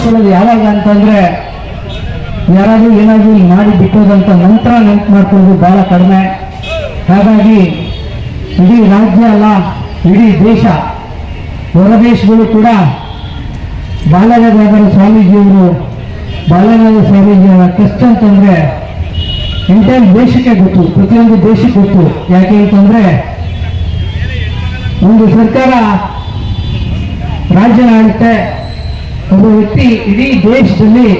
ನೆನೆಸ್ಕೊಳ್ಳೋದು ಯಾವಾಗ ಅಂತಂದ್ರೆ ಯಾರಾದ್ರೂ ಏನಾದ್ರೂ ಮಾಡಿ ಬಿಟ್ಟೋದಂತ ನಂತರ ನೆನಪು ಮಾಡ್ಕೊಳ್ಳೋದು ಬಹಳ ಕಡಿಮೆ. ಹಾಗಾಗಿ ಇಡೀ ರಾಜ್ಯ ಅಲ್ಲ, ಇಡೀ ದೇಶ, ಹೊರದೇಶಗಳು ಕೂಡ ಬಾಲಗಂಗಾಧರ ಸ್ವಾಮೀಜಿಯವರು, ಬಾಲಗಂಗಾಧರ ಸ್ವಾಮೀಜಿಯವರ ಕಷ್ಟ ಅಂತಂದ್ರೆ ಎಂಟೈರ್ ದೇಶಕ್ಕೆ ಗೊತ್ತು, ಪ್ರತಿಯೊಂದು ದೇಶಕ್ಕೆ ಗೊತ್ತು. ಯಾಕೆ ಅಂತಂದ್ರೆ ಒಂದು ಸರ್ಕಾರ ರಾಜ್ಯ ಆಡುತ್ತೆ ಒಬ್ಬ ವ್ಯಕ್ತಿ ಇಡೀ ದೇಶದಲ್ಲಿ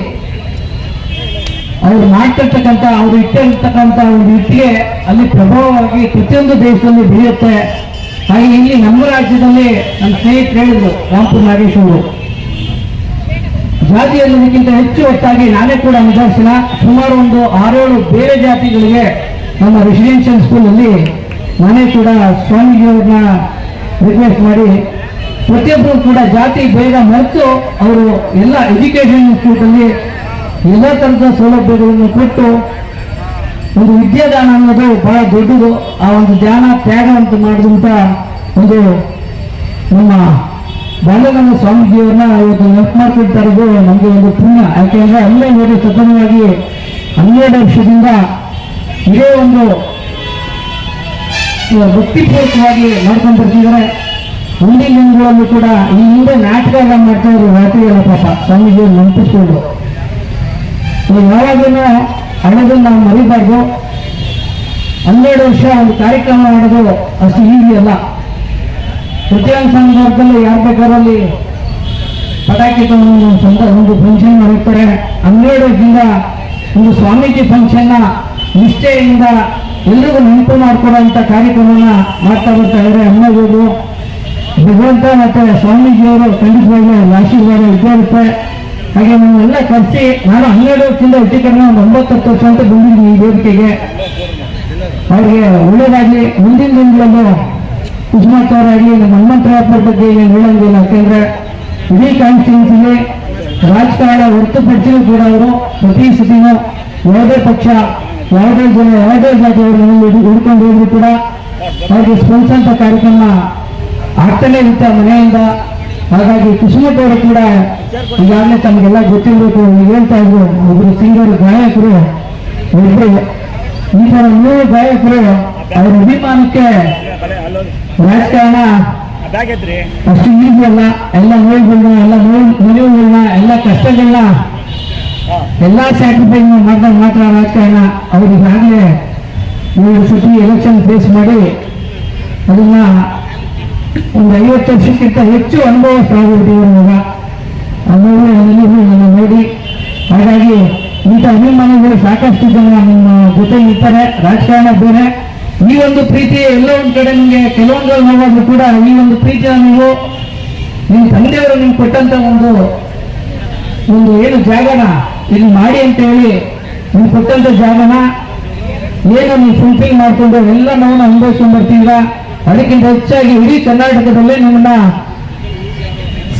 ಅವ್ರು ಮಾಡ್ತಿರ್ತಕ್ಕಂಥ, ಅವ್ರು ಇಟ್ಟಿರ್ತಕ್ಕಂಥ ಒಂದು ವ್ಯಕ್ತಿಗೆ ಅಲ್ಲಿ ಪ್ರಭಾವವಾಗಿ ಪ್ರತಿಯೊಂದು ದೇಶದಲ್ಲಿ ಬೆಳೆಯುತ್ತೆ. ಹಾಗೆ ಇಲ್ಲಿ ನಮ್ಮ ರಾಜ್ಯದಲ್ಲಿ ನನ್ನ ಸ್ನೇಹಿತರು ಹೇಳಿದ್ರು, ರಾಮ್ಪುರ್ ನಾಗೇಶ್ ಅವರು. ಅನ್ನೋದಕ್ಕಿಂತ ಹೆಚ್ಚು ಹೆಚ್ಚಾಗಿ ನಾನೇ ಕೂಡ ನಿದರ್ಶನ. ಸುಮಾರು ಒಂದು ಆರೇಳು ಬೇರೆ ಜಾತಿಗಳಿಗೆ ನಮ್ಮ ರೆಸಿಡೆನ್ಷಿಯಲ್ ಸ್ಕೂಲಲ್ಲಿ ನಾನೇ ಕೂಡ ಸ್ವಾಮೀಜಿಯವ್ರನ್ನ ರಿಕ್ವೆಸ್ಟ್ ಮಾಡಿ ಪ್ರತಿಯೊಬ್ಬರು ಕೂಡ ಜಾತಿ ಭೇದ ಮರೆತು ಅವರು ಎಲ್ಲ ಎಜುಕೇಷನ್ ಇನ್ಸ್ಟಿಟ್ಯೂಟಲ್ಲಿ ಎಲ್ಲ ಥರದ ಸೌಲಭ್ಯಗಳನ್ನು ಕೊಟ್ಟು ಒಂದು ವಿದ್ಯಾದಾನ ಅನ್ನೋದು ಬಹಳ ದೊಡ್ಡದು. ಆ ಒಂದು ಧ್ಯಾನ, ತ್ಯಾಗ ಅಂತ ಮಾಡಿದಂಥ ಒಂದು ನಮ್ಮ ಬಾಲಗಂಗ ಸ್ವಾಮೀಜಿಯವ್ರನ್ನ ಇವತ್ತು ನೆನಪು ಮಾಡ್ಕೊಳ್ತಾ ನಮಗೆ ಒಂದು ಪುಣ್ಯ. ಯಾಕೆಂದ್ರೆ ಅಲ್ಲೇ ನೋಡಿ ಸತತವಾಗಿ ಹನ್ನೆರಡು ವರ್ಷದಿಂದ ಇದೇ ಒಂದು ಭಕ್ತಿಪೂರ್ವಕವಾಗಿ ಮಾಡ್ಕೊಂಡು ಬರ್ತಿದ್ದಾರೆ. ಮುಂದಿನ ದಿನಗಳಲ್ಲೂ ಕೂಡ ಈ ಹಿಂದೆ ನಾಟಕ ಎಲ್ಲ ಮಾಡ್ತಾ ಇದ್ರು ರಾತ್ರಿ ಎಲ್ಲ ಪಾಪ. ಸ್ವಾಮೀಜಿ ನೆನಪಿಸ್ಕೊಂಡು ನೀವು ಯಾವಾಗಿನ ಹಣದನ್ನು ನಾವು ಮರಿಬಾರ್ದು. ಹನ್ನೆರಡು ವರ್ಷ ಒಂದು ಕಾರ್ಯಕ್ರಮ ಮಾಡೋದು ಅಷ್ಟು ಈಸಿ ಅಲ್ಲ. ಪ್ರತಿಯೊಂದು ಸಂದರ್ಭದಲ್ಲಿ ಯಾರು ಬೇಕಾರಲ್ಲಿ ಪಟಾಕಿ ತಗೊಂಡು ಸಂದ ಒಂದು ಫಂಕ್ಷನ್ ಮಾಡಿರ್ತಾರೆ. ಹನ್ನೆರಡು ವರ್ಷದಿಂದ ಒಂದು ಸ್ವಾಮೀಜಿ ಫಂಕ್ಷನ್ನ ನಿಷ್ಠೆಯಿಂದ ಎಲ್ರಿಗೂ ನೆನಪು ಮಾಡ್ಕೊಡುವಂಥ ಕಾರ್ಯಕ್ರಮನ ಮಾಡ್ತಾ ಬರ್ತಾ ಇದ್ದಾರೆ ಅನ್ನೋದು ಭಗವಂತ ಮತ್ತು ಸ್ವಾಮೀಜಿಯವರು ಖಂಡಿತವಾಗ್ಲೂ ಅವ್ರ ಆಶೀರ್ವಾದ ಇದ್ದೇ ಹಾಗೆ ನಮ್ಮೆಲ್ಲ ಕರೆಸಿ, ನಾನು ಹನ್ನೆರಡು ವರ್ಷದಿಂದ ಒಂದು ಒಂಬತ್ತು ಹತ್ತು ವರ್ಷ ಅಂತ ಬಂದಿದ್ದೀನಿ ಈ ವೇದಿಕೆಗೆ. ಅವರಿಗೆ ಒಳ್ಳೇದಾಗಲಿ, ಮುಂದಿನ ದಿನಗಳಲ್ಲೂ ಕುಸುಮಾಚಾರಾಗಲಿ ನಮ್ಮ ಹನುಮಂತರಾಯಪ್ಪರ ಬಗ್ಗೆ ಏನು ಹೇಳಂಗಿಲ್ಲ ಯಾಕೆಂದ್ರೆ ಇಡೀ ಕಾನ್ಸ್ಟಿಟ್ಯೂನ್ಸಿಗೆ ರಾಜಕಾರಣ ಹೊರತುಪಡಿಸಿಯೂ ಕೂಡ ಅವರು. ಪ್ರತಿ ಸತಿನೂ ಯಾವುದೇ ಪಕ್ಷ, ಯಾವುದೇ ಜನ, ಯಾವುದೇ ಜಾತಿಯವರು ಹುಡ್ಕೊಂಡು ಹೋದ್ರು ಕೂಡ ಅವ್ರಿಗೆ ಸ್ಪಂದಿಸಂತ ಕಾರ್ಯಕ್ರಮ ಆಗ್ತಾನೆ ಇರುತ್ತೆ ಮನೆಯಿಂದ ಹಾಗಾಗಿ ಕೃಷ್ಣಪ್ಪ ಅವರು ಕೂಡ ಈಗಾಗಲೇ ತಮಗೆಲ್ಲ ಗೊತ್ತಿರಬೇಕು ಹೇಳ್ತಾ ಇದ್ರು. ಒಬ್ಬರು ಸಿಂಗರ್ ಗಾಯಕರು ಒಬ್ಬರು ಈ ಥರ ಮೂರು ಗಾಯಕರು, ಅವ್ರ ಅಭಿಮಾನಕ್ಕೆ ರಾಜಕಾರಣ ಅಷ್ಟು ಈಸಿ ಅಲ್ಲ. ಎಲ್ಲ ನೋವುಗಳನ್ನ ಎಲ್ಲ ನೋವು ನಿಲುವುಗಳನ್ನ ಎಲ್ಲ ಕಷ್ಟಗಳನ್ನ ಎಲ್ಲ ಸ್ಯಾಕ್ರಿಫೈಸ್ ಮಾಡಿದಾಗ ಮಾತ್ರ ರಾಜಕಾರಣ. ಅವ್ರು ಈಗಾಗಲೇ ಮೂರು ಸುತ್ತಿ ಎಲೆಕ್ಷನ್ ಫೇಸ್ ಮಾಡಿ ಅದನ್ನ ಒಂದು ಐವತ್ತು ವರ್ಷಕ್ಕಿಂತ ಹೆಚ್ಚು ಅನುಭವಿಸ್ತಾಗ್ಬಿಟ್ಟಿದ್ದಾರೆ ಇವಾಗ ಅನುಭವ ನಾನು ನೋಡಿ. ಹಾಗಾಗಿ ಇಂಥ ಅಭಿಮಾನಿಗಳು ಸಾಕಷ್ಟು ಜನ ನಿಮ್ಮ ಜೊತೆ ಇರ್ತಾರೆ. ರಾಜಕಾರಣ ಬೇರೆ. ಈ ಒಂದು ಪ್ರೀತಿ ಎಲ್ಲ ಒಂದು ಕಡೆ ನಿಮಗೆ ಕೆಲವೊಂದು ನೋವಾದ್ರೂ ಕೂಡ ಈ ಒಂದು ಪ್ರೀತಿಯ ನೀವು ನಿಮ್ಮ ತಂದೆಯವರು ನಿಮ್ಗೆ ಕೊಟ್ಟಂತ ಒಂದು ಒಂದು ಏನು ಜಾಗನ ಇಲ್ಲಿ ಮಾಡಿ ಅಂತ ಹೇಳಿ ನೀವು ಕೊಟ್ಟಂತ ಜಾಗನ ಏನು ನೀವು ಫುಲ್ಫಿಲ್ ಮಾಡ್ಕೊಂಡು ಎಲ್ಲ ನಾವು ಅನುಭವಿಸ್ಕೊಂಡು ಬರ್ತೀರಾ? ಅದಕ್ಕಿಂತ ಹೆಚ್ಚಾಗಿ ಇಡೀ ಕರ್ನಾಟಕದಲ್ಲಿ ನಮ್ಮನ್ನ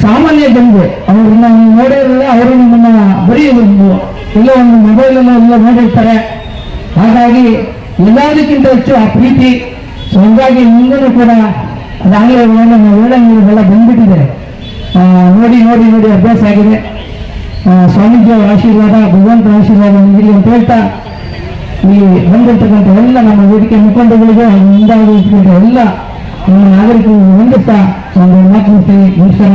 ಸಾಮಾನ್ಯ ಜನರು, ಅವ್ರನ್ನ ನೋಡಿರಲ್ಲ ಅವರು ನಿಮ್ಮನ್ನ ಬರೀ ಇಲ್ಲ ಒಂದು ಮೊಬೈಲ್ ಎಲ್ಲ ನೋಡಿರ್ತಾರೆ. ಹಾಗಾಗಿ ಎಲ್ಲದಕ್ಕಿಂತ ಹೆಚ್ಚು ಆ ಪ್ರೀತಿ, ಸೊ ಹಂಗಾಗಿ ಮುಂದೂ ಕೂಡ ಅದಾಗಲೇ ಹೇಳಂಗಿಲ್ಲ ಬಂದ್ಬಿಟ್ಟಿದೆ. ನೋಡಿ ನೋಡಿ ನೋಡಿ, ಅಭ್ಯಾಸ ಆಗಿದೆ. ಸ್ವಾಮೀಜಿಯವರ ಆಶೀರ್ವಾದ, ಭಗವಂತನ ಆಶೀರ್ವಾದ ನೀಡಿ ಅಂತ ಹೇಳ್ತಾ ಈ ಬಂದಿರ್ತಕ್ಕಂಥ ಎಲ್ಲ ನಮ್ಮ ವೇದಿಕೆ ಮುಖಂಡಗಳಿಗೆ ಮುಂದಾಗಿರ್ತಕ್ಕಂಥ ಎಲ್ಲ ನಮ್ಮ ನಾಗರಿಕರಿಗೆ ಹೊಂದುತ್ತಾ ಒಂದು ಮಾತು ನಮಸ್ಕಾರ.